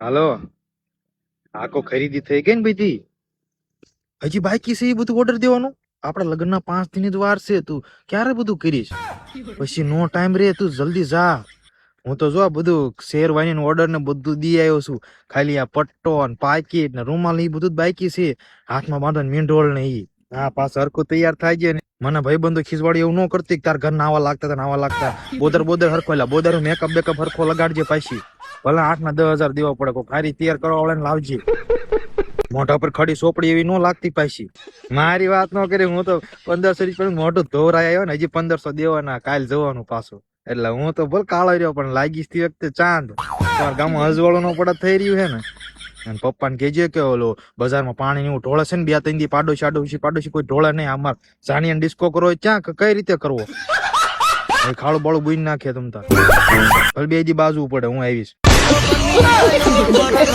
હાલો. આખો ખરીદી થઈ ગઈ ને બધી? હજી બાકી છે એ બધું ઓર્ડર દેવાનું? આપડા લગ્નના પાંચ દિન જ વાર છે, તું ક્યારે બધું કરીશ? પછી નો ટાઈમ રે, તું જલ્દી જા. હું તો જો બધું શેરવાની ઓર્ડર ને બધું દઈ આવ્યો છું. ખાલી આ પટ્ટો ને પાકીટ ને રૂમાલ ને બધું જ બાકી છે. હાથમાં બાંધો ને મીંઢોળ ને ઈ. હા પાછો હરખું તૈયાર થાય છે ને. મને ભાઈબંધો ખીસવાડી એવું ન કરતી તાર ઘર નાવા લાગતા નાવા લાગતા. બોદર બોદર હરખો બોદર મેકઅપ બેકઅપ હરખો લગાડજે પાછી. ભલે આઠ ના દસ હજાર દેવા પડે, કોઈ ખારી તૈયાર કરવા વાળાને લાવજે. મોઢા પર ખડી સોપડી એવી ન લાગતી પાછી. મારી વાત ન કરી, હું તો પંદરસો રૂપિયા મોઢું ધોવરાય આવ્યો ને, હજી પંદરસો દેવાના, કાલ જવાનું પાછું. એટલે હું તો ભલે કાળો રહ્યો, પણ લાગી તે વખતે ચાંદ. તમારા ગામમાં અજવાળું નો પડત થઈ રહ્યું છે ને. અને પપ્પાને કહેજે કે ઓલો બજારમાં પાણી એવું ઢોળે છે ને, બે ત્રણ દી પાડોશી, આડોશી, પાડોશી કોઈ ઢોળે નહીં. અમાર જાણીએ ડિસ્કો કરવો ક્યાં કઈ રીતે કરવો? ખાડું બાળું બુઈ નાખે તમ ભલે બે દી બાજુ પડે હું આવીશ. 正解です。